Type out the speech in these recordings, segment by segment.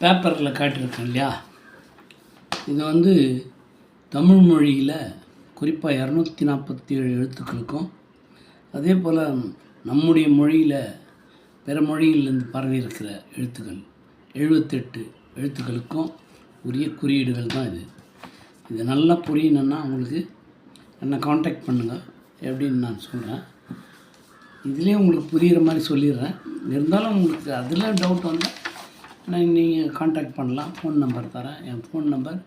பேப்பரில் காட்டியிருக்கேன் இல்லையா? இது வந்து தமிழ் மொழியில் குறிப்பாக இரநூத்தி நாற்பத்தி ஏழு எழுத்துக்களுக்கும் அதே போல் நம்முடைய மொழியில் பிற மொழியிலிருந்து பரவி இருக்கிற எழுத்துக்கள் எழுபத்தெட்டு எழுத்துக்களுக்கும் உரிய குறியீடுகள் தான் இது. இது நல்லா புரியணுன்னா உங்களுக்கு என்னை காண்டாக்ட் பண்ணுங்கள் எப்படின்னு நான் சொல்கிறேன் இதுலேயே உங்களுக்கு புரிகிற மாதிரி சொல்லிடுறேன். இருந்தாலும் உங்களுக்கு அதில் டவுட் வந்தால் நான் நீங்கள் காண்டாக்ட் பண்ணலாம். ஃபோன் நம்பர் தரேன். என் ஃபோன் நம்பர்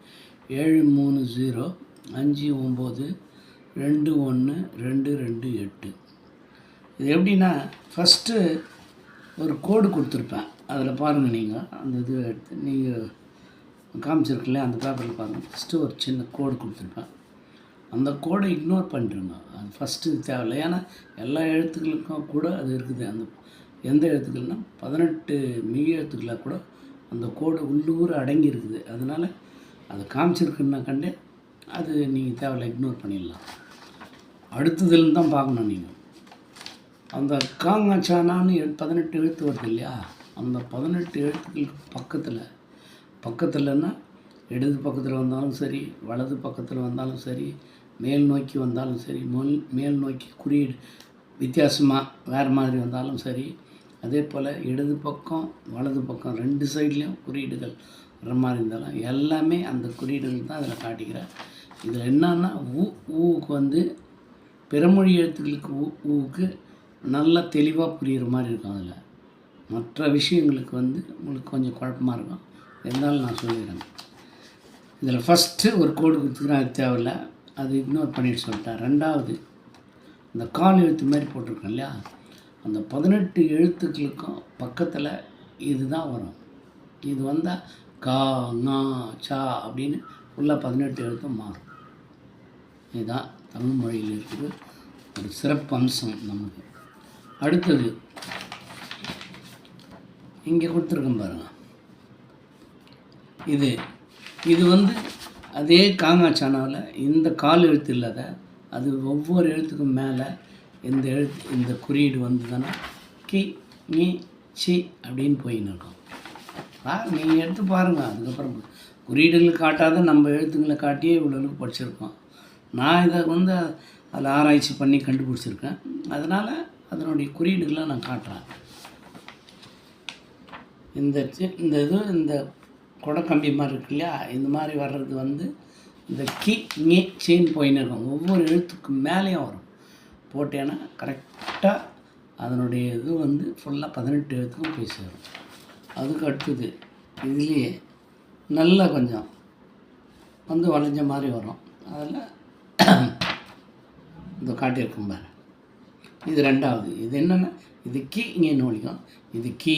ஏழு மூணு ஜீரோ அஞ்சு ஒம்பது ரெண்டு ஒன்று ரெண்டு ரெண்டு எட்டு. இது எப்படின்னா ஃபஸ்ட்டு ஒரு கோடு கொடுத்துருப்பேன். அதில் பாருங்கள் நீங்கள் அந்த இது எடுத்து நீங்கள் காமிச்சிருக்கல அந்த பேப்பரில் பாருங்கள் ஃபஸ்ட்டு ஒரு சின்ன கோடு கொடுத்துருப்பேன். அந்த கோடை இக்னோர் பண்ணிருங்க அது ஃபஸ்ட்டு தேவையில்லை. ஏன்னா எல்லா எழுத்துக்களுக்கும் கூட அது இருக்குது. அந்த எந்த எழுத்துக்கள்னா பதினெட்டு மிக எழுத்துக்களாக கூட அந்த கோடு உள்ளூர் அடங்கி இருக்குது அதனால் அதை காமிச்சிருக்குன்னா கண்டு அது நீங்கள் தேவையில்ல இக்னோர் பண்ணிடலாம். அடுத்ததுலேருந்து தான் பார்க்கணும் நீங்கள். அந்த காங்காச்சானான்னு எழு பதினெட்டு எழுத்து வருது இல்லையா? அந்த பதினெட்டு எழுத்துக்களுக்கு பக்கத்தில் பக்கத்தில்னா இடது பக்கத்தில் வந்தாலும் சரி வலது பக்கத்தில் வந்தாலும் சரி மேல் நோக்கி வந்தாலும் சரி மேல் மேல் நோக்கி குறியீடு வித்தியாசமாக வேறு மாதிரி வந்தாலும் சரி அதே போல் இடது பக்கம் வலது பக்கம் ரெண்டு சைட்லேயும் குறியீடுகள் வர மாதிரி இருந்தாலும் எல்லாமே அந்த குறியீடுகள் தான் அதில் காட்டிக்கிறேன் இதில் என்னன்னா ஊ ஊவுக்கு வந்து பிறமொழி எழுத்துக்களுக்கு ஊ ஊவுக்கு நல்லா தெளிவாக புரிகிற மாதிரி இருக்கும் அதில். மற்ற விஷயங்களுக்கு வந்து உங்களுக்கு கொஞ்சம் குழப்பமாக இருக்கும். இருந்தாலும் நான் சொல்லிடுறேன். இதில் ஃபஸ்ட்டு ஒரு கோடு கொடுத்துக்கிறேன் அது தேவையில்லை. அது இக்னோர் பண்ணிட்டு சொல்லிட்டேன். ரெண்டாவது இந்த கால் எழுத்து மாதிரி போட்டிருக்கேன் இல்லையா? அந்த பதினெட்டு எழுத்துக்களுக்கும் பக்கத்தில் இதுதான் வரும். இது வந்தால் கா ஙா சா அப்படின்னு ஃபுல்லாக பதினெட்டு எழுத்தும் மாறும். இதுதான் தமிழ் மொழியில் இருக்கிற ஒரு சிறப்பு அம்சம் நமக்கு. அடுத்தது இங்கே கொடுத்துருக்கேன் பாருங்கள் இது இது வந்து அதே காங்காச்சானாவில் இந்த கால் எழுத்து இல்லாத அது ஒவ்வொரு எழுத்துக்கும் மேலே இந்த எழுத்து இந்த குறியீடு வந்ததுன்னா கி நீ சி அப்படின்னு போயின்னு இருக்கும். ஆ நீங்கள் எடுத்து பாருங்கள் அதுக்கப்புறம் குறியீடுகள் காட்டாத நம்ம எழுத்துக்களை காட்டியே இவ்வளோ அளவுக்கு படிச்சிருக்கோம். நான் இதை வந்து அதில் ஆராய்ச்சி பண்ணி கண்டுபிடிச்சிருக்கேன். அதனால் அதனுடைய குறியீடுகளை நான் காட்டுறேன். இந்த சி- இந்த இது இந்த குடக்கம்பி மாதிரி இருக்கு இல்லையா? இந்த மாதிரி வர்றது வந்து இந்த கி நீ சீன் போயின்னு இருக்கும். ஒவ்வொரு எழுத்துக்கு மேலேயும் வரும். போட்டேன்னா கரெக்டாக அதனுடைய இது வந்து ஃபுல்லாக பதினெட்டு எழுத்துக்கும் போய் சேரும் அதுக்கு அடுத்தது இதுலேயே நல்லா கொஞ்சம் வந்து வளைஞ்ச மாதிரி வரும். அதில் இந்த காட்டியிருக்கும் பாரு. இது ரெண்டாவது. இது என்னென்னா இது கீ இங்கே நோடிக்கும் இது கீ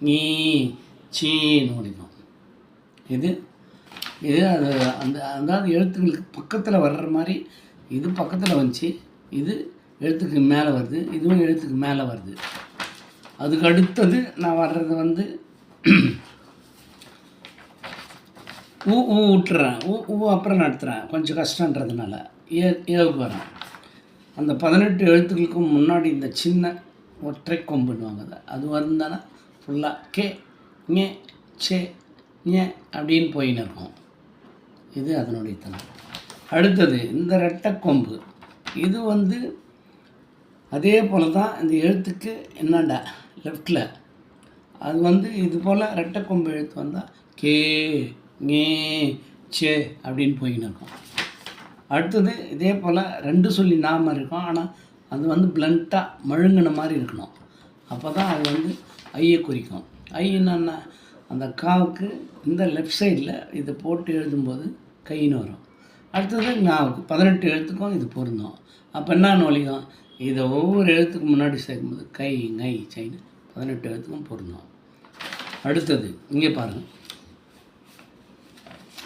நீ சீ நோடிக்கும் இது இது அது அந்த அதாவது எழுத்துக்களுக்கு பக்கத்தில் வர்ற மாதிரி இது பக்கத்தில் வந்துச்சு. இது எழுத்துக்கு மேலே வருது இதுவும் எழுத்துக்கு மேலே வருது. அதுக்கு அடுத்தது நான் வர்றது வந்து ஊ ஊ விட்டுறேன் ஊ ஊ அப்புறம் நடத்துகிறேன் கொஞ்சம் கஷ்டன்றதுனால. ஏ ஏவுக்கு வரேன் அந்த பதினெட்டு எழுத்துக்களுக்கும் முன்னாடி இந்த சின்ன ஒற்றை கொம்புன்னுவாங்க அதை. அது வந்தானா ஃபுல்லாக கே ஞே சே ஞே அப்படின்னு போயின்னு இருக்கும். இது அதனுடைய தனம் அடுத்தது இந்த ரெட்டை கொம்பு. இது வந்து அதே போல் தான் இந்த எழுத்துக்கு என்னடா லெஃப்டில் அது வந்து இது போல் ரெட்டை கொம்பு எழுத்து வந்தால் கே ஞே சே அப்படின்னு போயின்னு இருக்கும். அடுத்தது இதே போல் ரெண்டு சொல்லி நாம இருக்கும். ஆனால் அது வந்து பிளண்ட்டாக மழுங்கின மாதிரி இருக்கணும். அப்போ தான் அது வந்து ஐயை குறிக்கும். ஐ என்னென்ன அந்த காவுக்கு இந்த லெஃப்ட் சைடில் இதை போட்டு எழுதும்போது கைன்னு வரும். அடுத்தது நான் பதினெட்டு எழுத்துக்கும் இது பொருந்தும். அப்போ என்ன நொழியும்? இதை ஒவ்வொரு எழுத்துக்கு முன்னாடி சேர்க்கும்போது கை கை சைன்னு பதினெட்டு எழுத்துக்கும் பொருந்தும். அடுத்தது இங்கே பாருங்கள்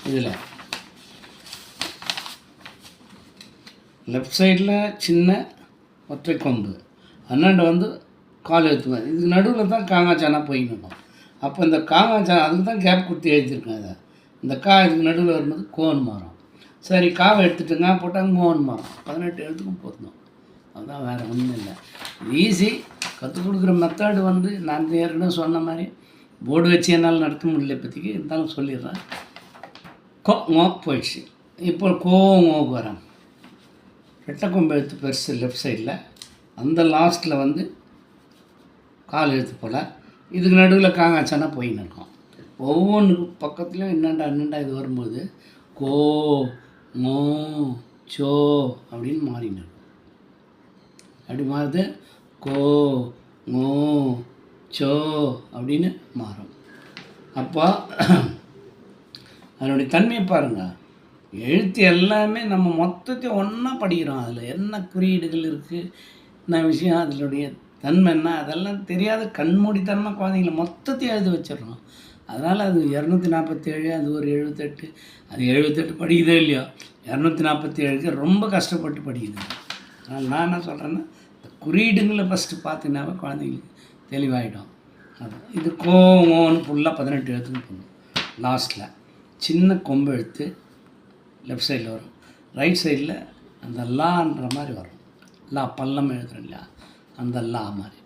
இதில். லெஃப்ட் சைடில் சின்ன ஒற்றை கொம்பு. அண்ணாண்ட வந்து கால் எழுத்துவேன் இதுக்கு நடுவில் தான் காங்காச்சானா போயின்னு இருக்கும். அப்போ இந்த காங்காச்சானா அதுக்கு தான் கேப் கொடுத்து எழுதியிருக்கேன் அதை இந்த கா இதுக்கு நடுவில் வரும்போது கோன் மாறும். சரி காவை எடுத்துட்டுங்க போட்டாங்க மோகன்மா. பதினெட்டு எழுத்துக்கும் பொருந்தும் அதுதான் வேறு ஒன்றும் இல்லை. ஈஸி கற்றுக் கொடுக்குற மெத்தடு வந்து நான் ஏற்கனவே சொன்ன மாதிரி போர்டு வச்சு என்னால் நடத்த முடியல இப்போதைக்கு. இருந்தாலும் சொல்லிடுறேன். கோ ஓ போயிடுச்சு. இப்போ கோ ngோக்கு வரேன் ரெட்டக்கொம்பு எழுத்து பெருசு லெஃப்ட் சைடில் அந்த லாஸ்ட்டில் வந்து கால் எழுத்து போல். இதுக்கு நடுவில் காங்காச்சானா போயின்னு இருக்கும். ஒவ்வொன்றுக்கு பக்கத்துலேயும் என்னண்டா என்னண்டா இது வரும்போது கோ மோ சோ அப்படின்னு மாறின்னு அப்படி மாறுது கோ மோ சோ அப்படின்னு மாறும். அப்போ அதனுடைய தன்மையை பாருங்கள் எழுத்து எல்லாமே நம்ம மொத்தத்தையும் ஒன்றா படிக்கிறோம். அதில் என்ன குறியீடுகள் இருக்குது என்ன விஷயம்? அதனுடைய தன்மை என்ன? அதெல்லாம் தெரியாத கண்மூடித்தனமாக குழந்தைங்கள மொத்தத்தையும் எழுதி வச்சிடுறோம் அதனால் அது இரநூத்தி நாற்பத்தேழு அது ஒரு எழுபத்தெட்டு அது எழுபத்தெட்டு படிக்குதோ இல்லையோ? இரநூத்தி நாற்பத்தி ஏழுக்கு ரொம்ப கஷ்டப்பட்டு படிக்குது. அதனால் நான் என்ன சொல்கிறேன்னா இந்த குறியீடுங்களை ஃபஸ்ட்டு பார்த்தீங்கன்னாவே குழந்தைங்களுக்கு தெளிவாயிடும். அது இது கோமோன்னு ஃபுல்லாக பதினெட்டு எழுத்துன்னு போடணும் லாஸ்ட்டில் சின்ன கொம்பு எழுத்து லெஃப்ட் சைடில் வரும். ரைட் சைடில் அந்த லான்ற மாதிரி வரும். லா பள்ளம் எழுதுறோம் இல்லையா? அந்த லா மாதிரி.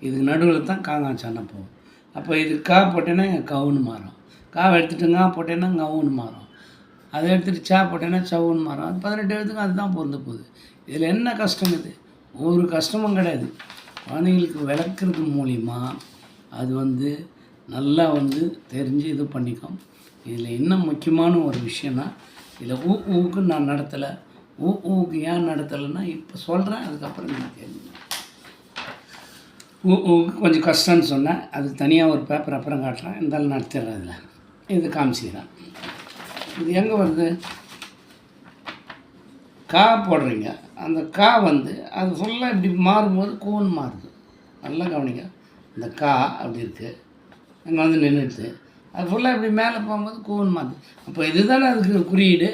இதுக்கு நடுவில் தான் காங்காச்சானா போகும். அப்போ இது கா போட்டேன்னா கவுன்னு மாறும். காவை எடுத்துட்டுங்க போட்டேன்னா கவுன்னு மாறும். அதை எடுத்துகிட்டு சா போட்டேன்னா சவுன்னு மாறும். அது பதினெட்டு எழுத்துக்கும் அதுதான் பொருந்த போகுது. இதில் என்ன கஷ்டம் இது? ஒரு கஷ்டமும் கிடையாது. குழந்தைங்களுக்கு விளக்குறது மூலிமா அது வந்து நல்லா வந்து தெரிஞ்சு இது பண்ணிக்கும். இதில் என்ன முக்கியமான ஒரு விஷயம்னா இதில் ஊ ஊக்கு நான் நடத்தலை. ஊ ஊக்கு ஏன் நடத்தலைன்னா இப்போ சொல்கிறேன் அதுக்கப்புறம் நீங்கள் தெரிஞ்சுக்கணும் கொஞ்சம் கஷ்டம்னு சொன்னேன் அது தனியாக ஒரு பேப்பர் அப்புறம் காட்டுறேன். இருந்தாலும் நடத்திடுறேன் இதில் இது காமிச்சிக்கிறேன். இது எங்கே வருது? கா போடுறீங்க. அந்த கா வந்து அது ஃபுல்லாக இப்படி மாறும்போது கூன் மாறுது. நல்லா கவனிங்க. இந்த கா அப்படி இருக்குது அங்கே வந்து நின்றுட்டு அது ஃபுல்லாக இப்படி மேலே போகும்போது கூன் மாறுது. அப்போ இதுதானே அதுக்கு குறியீடு?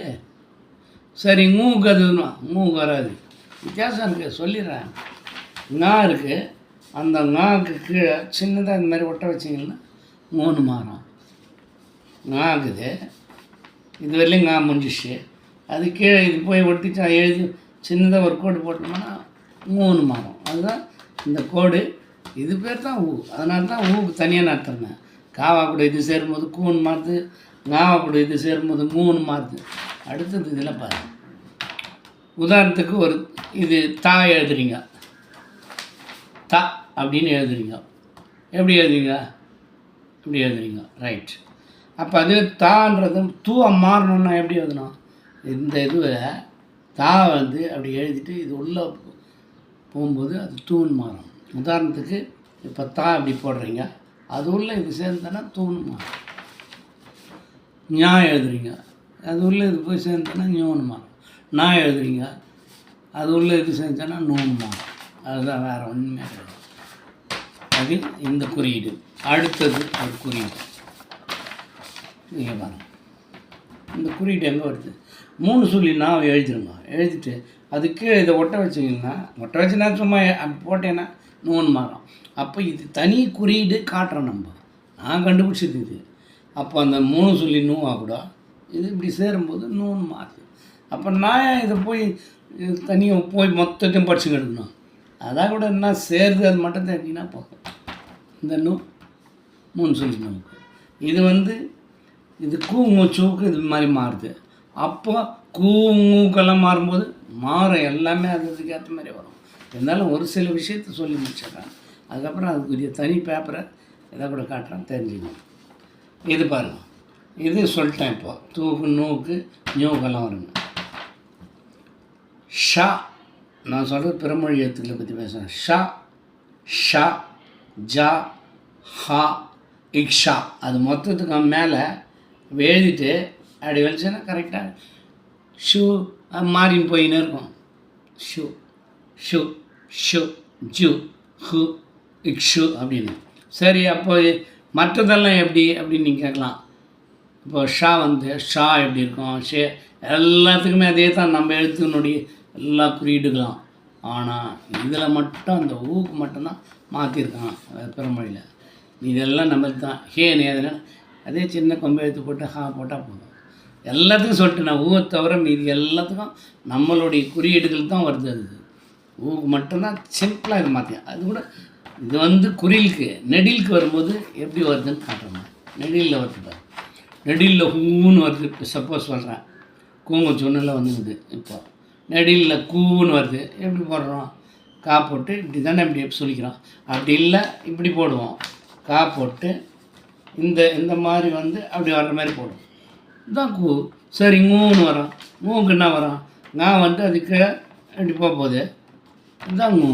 சரி மூக்கு அது மூக்கு வராது. வித்தியாசம் இருக்குது சொல்லிடுறேன். நான் இருக்குது அந்த நாக்கு கீழே சின்னதாக இந்த மாதிரி ஒட்ட வச்சிங்கன்னா மூணு மாறும் நாகுது இது வரலையும் நான் முடிஞ்சிச்சு அது கீழே இது போய் ஒட்டிச்சா எழுதி சின்னதாக ஒரு கோடு போட்டோம்னா மூணு மாறும் அதுதான் இந்த கோடு. இது பேர் தான் ஊ. அதனால தான் ஊக்கு தனியாக நடத்துறேன் காவா கூட இது சேரும்போது கூன் மாறுது. காவா கூட இது சேரும்போது மூணு மாறுது. அடுத்தது இதில் பாருங்கள் உதாரணத்துக்கு ஒரு இது தா எழுதுறீங்க. தா. அப்படின்னு எழுதுறீங்க. எப்படி எழுதுறீங்க? இப்படி எழுதுறீங்க? ரைட் அப்போ அது தான்றது தூ மாறணும்னா எப்படி எழுதணும் இந்த இதுவை தா வந்து அப்படி எழுதிட்டு இது உள்ளே போகும்போது அது தூண் மாறும். உதாரணத்துக்கு இப்போ தா அப்படி போடுறீங்க. அது உள்ள இது சேர்ந்தனா தூண் மாறும். ஞா எழுதுறீங்க. அது உள்ள இது போய் சேர்ந்தனா ஞோன்னு மாறும். நான் எழுதுறீங்க. அது உள்ள இது செஞ்சோன்னா நூன் மாறும். அதுதான் வேறு ஒன்றுமே கிடையாது. அது இந்த குறியீடு. அடுத்தது ஒரு குறியீடு. நீங்கள் பாருங்கள் இந்த குறியீடு எங்கே வருது? மூணு சொல்லி நான் எழுதிருங்க எழுதிட்டு அதுக்கு இதை ஒட்ட வச்சிங்கன்னா ஒட்ட நான் சும்மா போட்டேன்னா நூன் மாறும். அப்போ இது தனி குறியீடு காட்டுறோம் நம்ம நான் கண்டுபிடிச்சது இது. அப்போ அந்த மூணு சொல்லி நூவா கூட இது இப்படி சேரும்போது நூன் மாறுது. அப்போ நான் ஏன் இதை போய் தனியாக போய் மொத்தத்தையும் படிச்சு எடுக்கணும் அதான் கூட என்ன சேருது அது மட்டும் தெரிஞ்சிங்கன்னா போதும். இந்த நூ மூணு சொல்லி நூக்கு இது வந்து இது கூ சூக்கு இது மாதிரி மாறுது. அப்போ கூங்கூக்கெல்லாம் மாறும்போது மாறும் எல்லாமே அது அதுக்கு ஏற்ற மாதிரி வரும். இருந்தாலும் ஒரு சில விஷயத்த சொல்லி முடிச்சிடுறேன். அதுக்கப்புறம் அதுக்குரிய தனி பேப்பரை இதை கூட காட்டுறேன் தெரிஞ்சுக்கணும். இது பாருங்க. இது சொல்லிட்டேன் இப்போது தூக்கு நூக்கு நியூக்கெல்லாம் வருங்க. ஷா நான் சொல்கிறது பிறமொழி எழுத்துக்களை பற்றி பேசுகிறேன் ஷா ஷா ஜா ஹா இக்ஷா. அது மொத்தத்துக்கு மேலே எழுதிட்டு அப்படி வச்சுன்னா கரெக்டாக ஷூ அது மாறின்னு போயின்னு இருக்கும். ஷூ ஷூ ஷு ஜு ஹு இக்ஷு அப்படின்னு. சரி அப்போ மற்றதெல்லாம் எப்படி அப்படின்னு நீங்கள் கேட்கலாம். இப்போ ஷா வந்து ஷா எப்படி இருக்கும்? ஷே எல்லாத்துக்குமே அதே தான் நம்ம எழுத்துனுடைய எல்லா குறியீடுகளும். ஆனால் இதில் மட்டும் அந்த ஊக்கு மட்டும்தான் மாற்றிருக்கான் பெருமொழியில் இதெல்லாம் நம்மளுக்கு தான். ஹே எதுனா அதே சின்ன கொம்பை எடுத்து போட்டு ஹா போட்டால் போதும். எல்லாத்துக்கும் சொல்லிட்டு நான். ஊவை தவிர மீதி எல்லாத்துக்கும் நம்மளுடைய குறியீடுகள் தான் வருது அது. ஊக்கு மட்டும்தான் சிம்பிளாக இது மாற்றி அது கூட இது வந்து குறிலுக்கு நெடிலுக்கு வரும்போது எப்படி வருதுன்னு காட்டுறோம் நெடிலில் வருது நெடிலில் ஹூன்னு வருது. இப்போ சப்போஸ் சொல்கிறேன் கூங்க சொன்னில் வந்துடுது இப்போ நெடிலில் கூன்னு வருது. எப்படி போடுறோம்? கா போட்டு இப்படி தானே இப்படி சொல்லிக்கிறோம். அப்படி இல்லை இப்படி போடுவோம். கா போட்டு இந்த இந்த மாதிரி வந்து அப்படி வர்ற மாதிரி போடுவோம். இதுதான் கூ. சரி மூணு வரும். மூக்கு என்ன வரும்? நான் வந்து அதுக்கு இப்படி போக போகுது? இதுதான் மூ.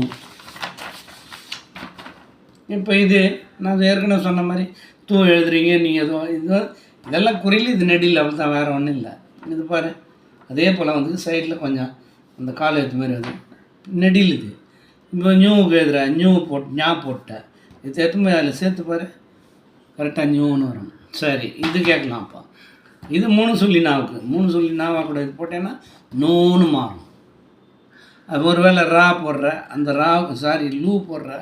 இப்போ இது நான் ஏற்கனவே சொன்ன மாதிரி தூ எழுதுறீங்க நீங்கள் எதுவும் இது இதெல்லாம் குறியில் இது நெடியில் அவ்வளோ தான் வேறு ஒன்றும் இல்லை. இது பாரு அதே போல் வந்து சைடில் கொஞ்சம் அந்த காலை எழுத்து மாதிரி அது. நெடில் இது. இப்போ நியூவுக்கு எழுதுற நியூ போட் ஞா போட்டேன் இது எடுத்து போய் அதில் சேர்த்து பாரு. கரெக்டாக நியூன்னு வரும். சரி இது கேட்கலாம் அப்போ. இது மூணு சொல்லி நாவுக்கு. மூணு சொல்லி நாவாக கூட இது போட்டேன்னா நோன்னு மாறும். அது ஒருவேளை ரா போடுற அந்த ரா சாரி லூ போடுற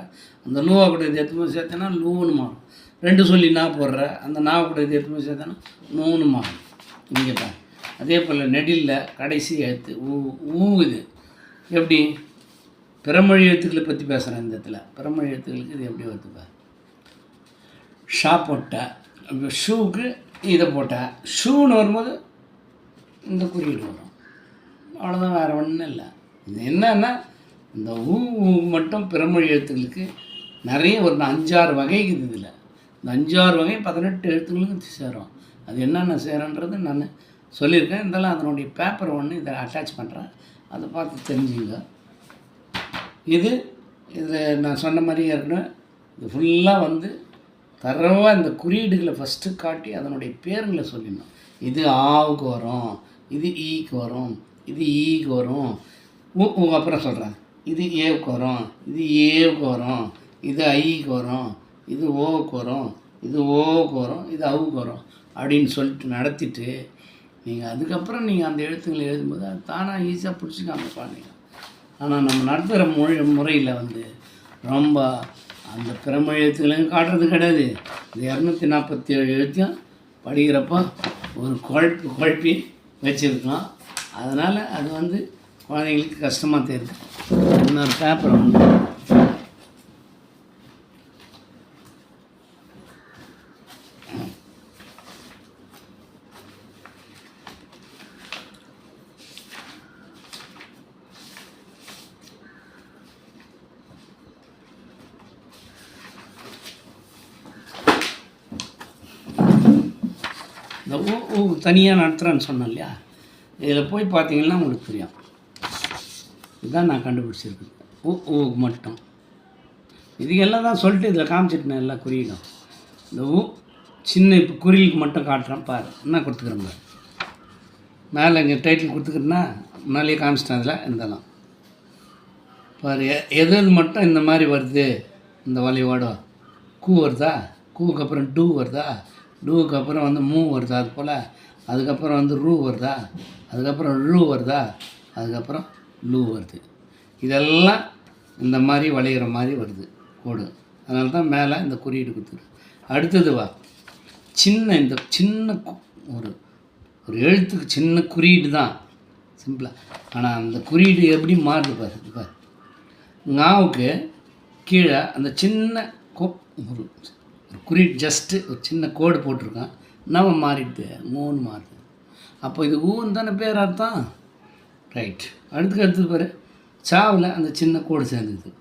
அந்த லூவா கூட இது எடுத்து போய் சேர்த்தேன்னா லூன்னு மாறும். ரெண்டு சொல்லி நா போடுற அந்த நாவை கூட இது எடுத்து போய் சேர்த்தேன்னா நோன்னு மாறும். இங்கே தான் அதே போல் நெடிலில் கடைசி எழுத்து ஊ ஊ இது எப்படி? பிறமொழி எழுத்துக்களை பற்றி பேசுகிறேன் இந்த இடத்துல. பிறமொழி எழுத்துக்களுக்கு இது எப்படி வருதுப்பா ஷா போட்டேன் ஷூவுக்கு ஷூக்கு இதை போட்டேன் ஷூன்னு வரும்போது இந்த குறியீடு வரும். அவ்வளோதான் வேறு ஒன்றும் இல்லை. இது என்னன்னா இந்த ஊ மட்டும் பிறமொழி எழுத்துக்களுக்கு நிறைய ஒரு அஞ்சாறு வகை இருக்குது இதில். இந்த அஞ்சாறு வகை பதினெட்டு எழுத்துக்களுக்கு சேரும். அது என்னென்ன சேருன்றது நான் சொல்லியிருக்கேன். இருந்தாலும் அதனுடைய பேப்பர் ஒன்று இதை அட்டாச் பண்ணுறேன் அதை பார்த்து தெரிஞ்சுங்க. இது இதில் நான் சொன்ன மாதிரியே இருக்கணும். இது ஃபுல்லாக வந்து தரவாக இந்த குறியீடுகளை ஃபஸ்ட்டு காட்டி அதனுடைய பேருங்களை சொல்லிடணும். இது ஆவுக்கு வரும் இது ஈக்கு வரும் இது ஈக்கு வரும். உ ஊ அப்புறம் சொல்கிறேன் இது ஏவுக்கு வரும் இது ஏவுக்கு வரும் இது ஐக்கு வரும் இது ஓவுக்கு வரும் இது ஓவுக்கு வரும் இது அவுக்கு வரும் அப்படின்னு சொல்லிட்டு நடத்திட்டு நீங்கள் அதுக்கப்புறம் நீங்கள் அந்த எழுத்துக்களை எழுதும்போது அது தானாக ஈஸியாக பிடிச்சிக்காம பாருங்க ஆனால் நம்ம நடத்துகிற மொழி முறையில் வந்து ரொம்ப அந்த பிரம எழுத்துக்களையும் காட்டுறது கிடையாது. இந்த இரநூத்தி நாற்பத்தி ஏழு எழுத்தையும் படிக்கிறப்போ ஒரு குழப்பு குழப்பி வச்சுருக்கலாம். அதனால் அது வந்து குழந்தைங்களுக்கு கஷ்டமாக தெரியுது. இன்னொரு பேப்பர் வந்து இந்த ஊ ஊ தனியாக நடத்துகிறேன்னு சொன்னேன் இல்லையா? இதில் போய் பார்த்தீங்கன்னா உங்களுக்கு தெரியும். இதுதான் நான் கண்டுபிடிச்சிருக்கேன். ஊ ஊ மட்டும். இது எல்லாம் தான் சொல்லிட்டு இதில் காமிச்சிட்டேன் எல்லா குறியீடும் இந்த ஊ சின்ன இப்போ குறிலுக்கு மட்டும் காட்டுறேன் பாரு. என்ன கொடுத்துக்கிறேன் பாரு. மேலே இங்கே டைட்டில் கொடுத்துக்கிறேன்னா முன்னாலேயே காமிச்சிட்டேன் அதில் இருந்தாலும் பாரு எ- எது எது மட்டும் இந்த மாதிரி வருது இந்த வளைவோட கூ வருதா? கூவுக்கு அப்புறம் டூ வருதா? டூவுக்கு அப்புறம் வந்து மூ வருதா அது போல் அதுக்கப்புறம் வந்து ரூ வருதா அதுக்கப்புறம் ழு வருதா அதுக்கப்புறம் லூ வருது. இதெல்லாம் இந்த மாதிரி வளையிற மாதிரி வருது கோடு. அதனால தான் மேலே இந்த குறியீடு கொடுத்துருக்கு அடுத்தது வா. சின்ன இந்த சின்ன ஒரு ஒரு எழுத்துக்கு சின்ன குறியீடு தான். சிம்பிளாக ஆனால் அந்த குறியீடு எப்படி மாறுது பாரு பாரு. ஞாவுக்கு கீழே அந்த சின்ன கோ ஒரு குறியீடு ஜஸ்ட்டு ஒரு சின்ன கோடு போட்டிருக்கான். நம்ம மாறிடுது. மூணு மாறுது. அப்போ இது ஊன்னு தானே பேர் அர்த்தம்? ரைட் அடுத்துக்கு அடுத்தது பாரு. சாவில் அந்த சின்ன கோடு சேர்ந்துது.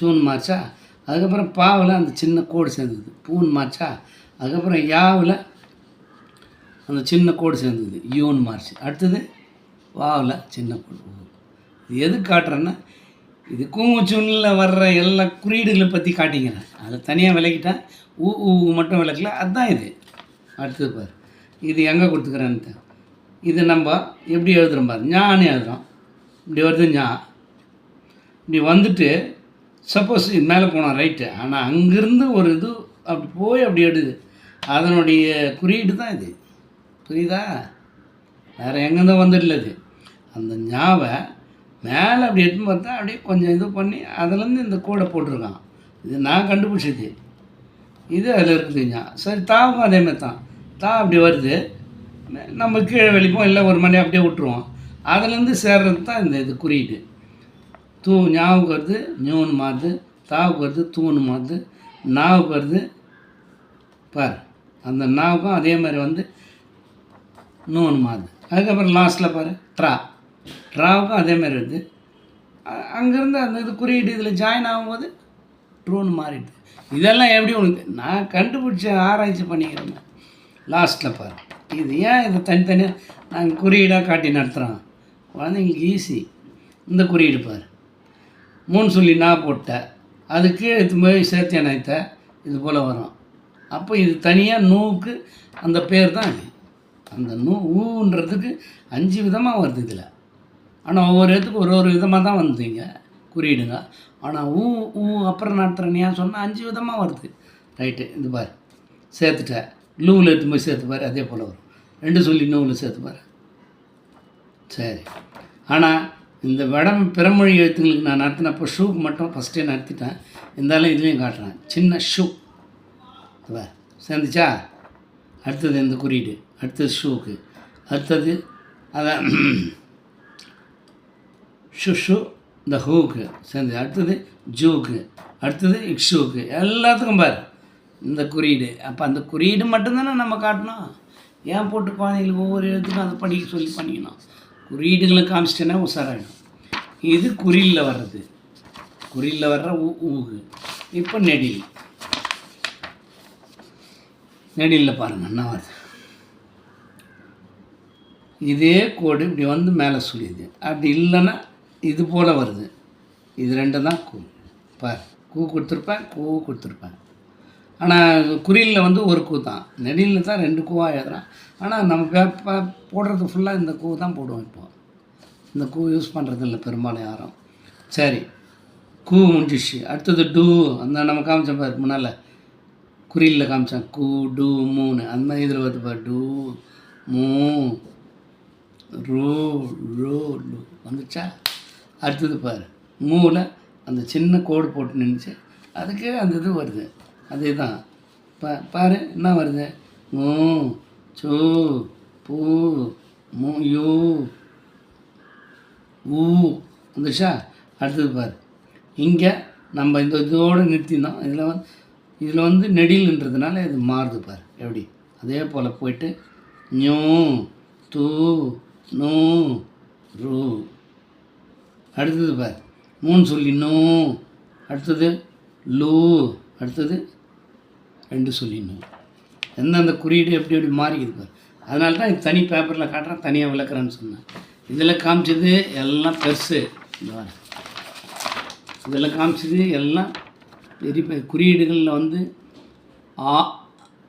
சூன் மார்ச்சா அதுக்கப்புறம் பாவில் அந்த சின்ன கோடு சேர்ந்துது. பூன் மார்ச்சா அதுக்கப்புறம் யாவில் அந்த சின்ன கோடு சேர்ந்தது. யூன் மார்ச் அடுத்தது வாவில் சின்ன கோடு. இது எது காட்டுறேன்னா இது ஜூனில் வர்ற எல்லா குறியீடுகளை பற்றி காட்டிக்கிறேன். அதை தனியாக விளக்கிட்டேன் ஊ ஊ மட்டும் விளக்கல. அதுதான் இது. அடுத்தது பார். இது எங்கே கொடுத்துக்கிறேன்ட்டு. இது நம்ம எப்படி எழுதுகிறோம் பார். ஞான்னு எழுதுகிறோம் இப்படி வருது ஞா. இப்படி வந்துட்டு சப்போஸ் இது மேலே போனோம் ரைட்டு ஆனால் அங்கேருந்து ஒரு இது அப்படி போய் அப்படி எடுது அதனுடைய குறியீடு தான் இது. புரியுதா? வேறு எங்கேருந்தோ வந்துடல இது அந்த ஞாவை மேலே அப்படி எடுத்து பார்த்தா அப்படியே கொஞ்சம் இது பண்ணி அதுலேருந்து இந்த கூடை போட்டிருக்கான். இது நான் கண்டுபிடிச்சது. இது அதில் இருக்குதுங்க சரி தாவும் அதே மாதிரி தான். தா அப்படி வருது. நம்ம கீழே வெளிப்போம் இல்லை ஒரு மணி அப்படியே விட்டுருவோம். அதுலேருந்து சேர்றது தான் இந்த இது குறியீடு. தூ ஞாபகம் வருது நியூன்னு மாறுது தாவுக்கு வருது தூணு மாற்று நாவுக்கு வருது. பார் அந்த நாவுக்கும் அதே மாதிரி வந்து நூன் மாறுது. அதுக்கப்புறம் லாஸ்ட்டில் பாரு ட்ரா. ட்ராவுக்கும் அதேமாதிரி வருது அங்கேருந்து அந்த இது குறியீடு இதில் ஜாயின் ஆகும்போது ட்ரூன்னு மாறிடுது. இதெல்லாம் எப்படி உனக்கு? நான் கண்டுபிடிச்ச ஆராய்ச்சி பண்ணிக்கிறேன். லாஸ்ட்டில் பாரு. இது ஏன் இதை தனித்தனியாக நாங்கள் குறியீடாக காட்டி நடத்துகிறோம் குழந்தைங்களுக்கு ஈஸி இந்த குறியீடு பாரு. மூணு சொல்லி நான் போட்டேன் அதுக்கு எடுத்து போய் சேர்த்து இணைத்த. இது போல் வரும். அப்போ இது தனியாக நூவுக்கு அந்த பேர் தான் அது அந்த நூ ஊன்றதுக்கு அஞ்சு விதமாக வருது இதில். ஆனால் ஒவ்வொரு இடத்துக்கு ஒரு ஒரு விதமாக தான் வந்துங்க. குறியீடுங்க. ஆனால் ஊ ஊ அப்புறம் நடத்துகிறனியா சொன்னால் அஞ்சு விதமாக வருது. ரைட்டு இது பார். சேர்த்துட்டேன் லூவில் எடுத்து போய் சேர்த்து பாரு அதே போல் வரும். ரெண்டு சொல்லி நூவில் சேர்த்து பாரு. சரி. ஆனால் இந்த வடம் பிறமொழி எழுத்துங்களுக்கு நான் நடத்தினப்போ ஷூக்கு மட்டும் ஃபஸ்ட்டே நடத்திட்டேன். இருந்தாலும் இதுலேயும் காட்டுறேன். சின்ன ஷூ. பார். சேர்ந்துச்சா? அடுத்தது இந்த குறியீடு. அடுத்தது ஷூக்கு. அடுத்தது அதான் ஷுஷு இந்த ஹூக்கு சேர்ந்து அடுத்தது ஜூக்கு அடுத்தது இக்ஷூக்கு எல்லாத்துக்கும் பாரு. இந்த குறியீடு. அப்போ அந்த குறியீடு மட்டும்தானே நம்ம காட்டணும். ஏன் போட்டு குழந்தைங்களுக்கு ஒவ்வொரு எழுத்துக்கும் அதை படிக்க சொல்லி பண்ணிக்கணும்? குறியீடுகளை காமிச்சிட்டேன்னா உஷாராயிடும். இது குறியில் வர்றது. குறியில் வர்ற ஊ ஊகு. இப்போ நெடில். நெடிலில் பாருங்கள் என்ன வருது? இதே கோடு இப்படி வந்து மேலே சொல்லியுது அப்படி இல்லைன்னா இது போல் வருது. இது ரெண்டு தான் கூ. பார் கூ கொடுத்துருப்பேன் கூ கொடுத்துருப்பேன். ஆனால் குறியில் வந்து ஒரு கூ தான். நெடிலில் தான் ரெண்டு கூவாக எழுதுறான் ஆனால் நம்ம பே- போடுறது ஃபுல்லாக இந்த கூ தான் போடுவோம் இப்போ. இந்த கூ யூஸ் பண்ணுறது இல்லை பெரும்பாலும் யாரும். சரி கூ முடிஞ்சிச்சு. அடுத்தது டூ. அந்த நம்ம காமிச்சோம் பாரு முன்னால். குறியில் காமிச்சேன். கூ டூ மூணு அந்த இதில் வருது பார் டூ மூ ரூ ரூ வந்துச்சா? அடுத்தது பாரு. மூளை அந்த சின்ன கோடு போட்டு நின்றுச்சு அதுக்கு அந்த இது வருது. அதே தான் பா பாரு என்ன வருது? மூ சோ பூ மூ யூ ஊ வந்துச்சா அடுத்தது பாரு. இங்கே நம்ம இந்த இதோடு நிறுத்தினோம். இதில் வந்து இதில் வந்து நெடில்ன்றதுனால இது மாறுது பாரு. எப்படி? அதே போல் போயிட்டு நியூ தூ நூ ரூ. அடுத்தது பார். மூணு சொல்லி அடுத்தது லூ. அடுத்தது ரெண்டு சொல்லி எந்தெந்த குறியீடு எப்படி எப்படி மாறிக்குது பார். அதனால தான் இது தனி பேப்பரில் காட்டுறேன் தனியாக விளக்குறேன்னு சொன்னேன். இதில் காமிச்சது எல்லாம் பெருசு. இந்த இதில் காமிச்சது எல்லாம் பெரிய பெரிய குறியீடுகளில் வந்து ஆ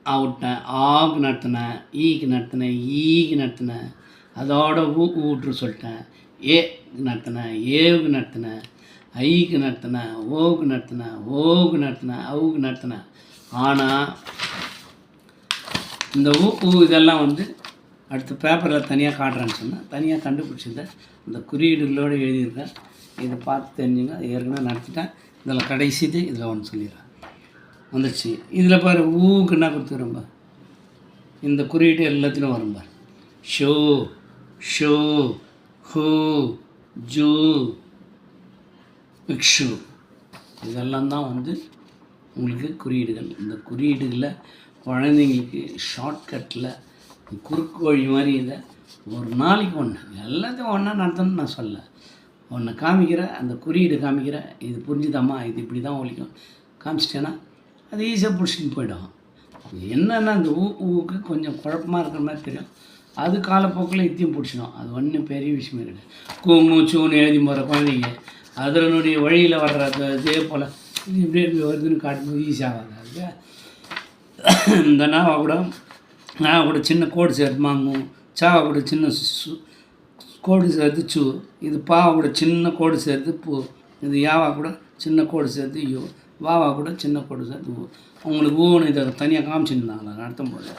அவுட்டேன் ஆக்கு நடத்தினேன் ஈக்கு நடத்தினேன் ஈக்கு நடத்தினேன். அதோட ஊ ஊற்று சொல்லிட்டேன். ஏ நடத்தினேன் ஏவுக்கு நடத்தினேன் ஐக்கு நடத்தினேன் ஓக்கு நடத்தினேன் ஓவுக்கு நடத்தினேன் அவுக்கு நடத்தினேன் ஆனால் இந்த ஊ இதெல்லாம் வந்து அடுத்த பேப்பரில் தனியாக காட்டுறேன்னு சொன்னேன் தனியாக கண்டுபிடிச்சிருந்தேன் இந்த குறியீடுகளோடு எழுதியிருக்கேன் இதை பார்த்து தெரிஞ்சுங்க. ஏற்கனவே நடத்திட்டேன். இதில் கடைசிது இதில் ஒன்று சொல்லிடுறேன். வந்துடுச்சு இதில் பாரு ஊக்கு என்ன கொடுத்துக்கிறோம் பாரு? இந்த குறியீடு எல்லாத்திலும் வரும் பாரு. ஷோ ஷோ ஹூ ஜூ பிக்ஷு. இதெல்லாம் தான் வந்து உங்களுக்கு குறியீடுகள். இந்த குறியீடுகளில் குழந்தைங்களுக்கு ஷார்ட்கட்டில் குறுக்கு வழி மாதிரி இதை ஒரு நாளைக்கு ஒன்று எல்லாத்தையும் ஒன்றா நடத்தணும்னு நான் சொல்ல ஒன்று காமிக்கிற அந்த குறியீடு காமிக்கிற இது புரிஞ்சுதாம்மா இது இப்படி தான் ஒழிக்கும். காமிச்சிட்டேன்னா அது ஈஸியாக பிடிச்சின்னு போயிடும். என்னென்னா அந்த ஊ ஊக்கு கொஞ்சம் குழப்பமாக இருக்கிற மாதிரி தெரியும். அது காலப்போக்கில் இத்தையும் பிடிச்சிடும் அது ஒன்றும் பெரிய விஷயம் இருக்குது கூமு சூன்னு எழுதி போகிற குழந்தைங்க அதனுடைய வழியில் வர்ற இதே போல் இது இப்படி இப்படி வருதுன்னு காட்டும்போது ஈஸியாகாது அதுக்கு இந்த நாவா கூட நாவா கூட சின்ன கோடு சேர்த்து மாங்கும். சாவா கூட சின்ன கோடு சேர்த்து சு. இது பாவா கூட சின்ன கோடு சேர்த்து பூ. இது யாவா கூட சின்ன கோடு சேர்த்து யூ. வாவா கூட சின்ன கோடு சேர்த்து ஊ அவங்களுக்கு ஊன்னு இதை தனியாக காமிச்சிருந்தாங்களா? நடத்தும் போது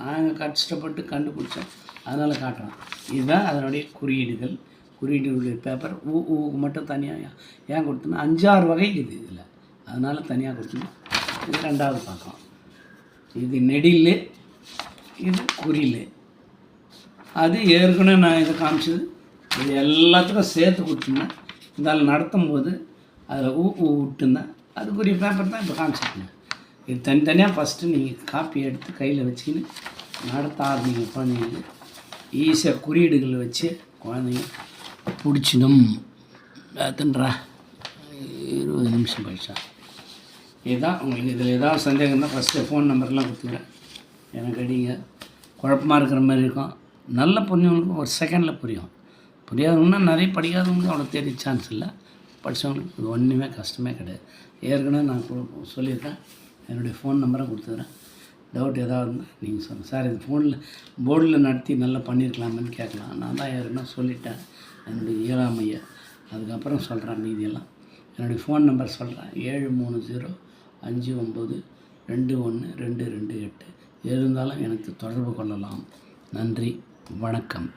நாங்கள் கஷ்டப்பட்டு கண்டுபிடிச்சோம் அதனால் காட்டுறோம் இதுதான் அதனுடைய குறியீடுகள். குறியீடுகளுடைய பேப்பர் ஊ ஊக்கு மட்டும் தனியாக ஏன் கொடுத்தோம்னா அஞ்சாறு வகை இது இதில். அதனால் தனியாக கொடுத்தோம் இது ரெண்டாவது பார்க்கலாம் இது நெடில் இது குறில். அது ஏற்கனவே நான் இதை காமிச்சது. இது எல்லாத்துக்கும் சேர்த்து கொடுத்துருந்தேன் இதால் நடத்தும் போது அதில் ஊ ஊ விட்டுருந்தேன் அதுக்குரிய பேப்பர் தான் இப்போ காமிச்சிருக்கேன். இது தனித்தனியாக ஃபஸ்ட்டு நீங்கள் காப்பி எடுத்து கையில் வச்சுக்கின்னு நடத்த ஆரம்பிங்க குழந்தைங்க ஈஸியாக குறியீடுகளை வச்சு குழந்தைங்க பிடிச்சிடும். எத்தன்றா இருபது நிமிஷம் போயிடுச்சா? இதுதான் உங்களுக்கு இதில் ஏதாவது சந்தேகம் இருந்தால் ஃபஸ்ட்டு ஃபோன் நம்பர்லாம் கொடுத்துக்கிறேன். எனக்கு அடிங்க. குழப்பமாக இருக்கிற மாதிரி இருக்கும். நல்ல புரிஞ்சவங்களுக்கு ஒரு செகண்டில் புரியும். புரியாதவங்கன்னா நிறைய படிக்காதவங்களுக்கு அவ்வளோ தெரிய சான்ஸ் இல்லை. படித்தவங்களுக்கு இது ஒன்றுமே கஷ்டமே கிடையாது. ஏற்கனவே நான் சொல்லியிருக்கேன். என்னுடைய ஃபோன் நம்பரை கொடுத்துக்கிறேன் டவுட் ஏதாவது நீங்கள் சொல்லுங்கள் சார் இது ஃபோனில் போர்டில் நடத்தி நல்லா பண்ணியிருக்கலாமேன்னு கேட்கலாம். நான் தான் யாருன்னா சொல்லிட்டேன். என்னுடைய இயலாமையை அதுக்கப்புறம் சொல்கிறேன் மீதியெல்லாம். என்னுடைய ஃபோன் நம்பர் சொல்கிறேன் ஏழு மூணு ஜீரோ அஞ்சு ஒம்பது ரெண்டு ஒன்று ரெண்டு ரெண்டு எட்டு. இருந்தாலும் எனக்கு தொடர்பு கொள்ளலாம். நன்றி. வணக்கம்.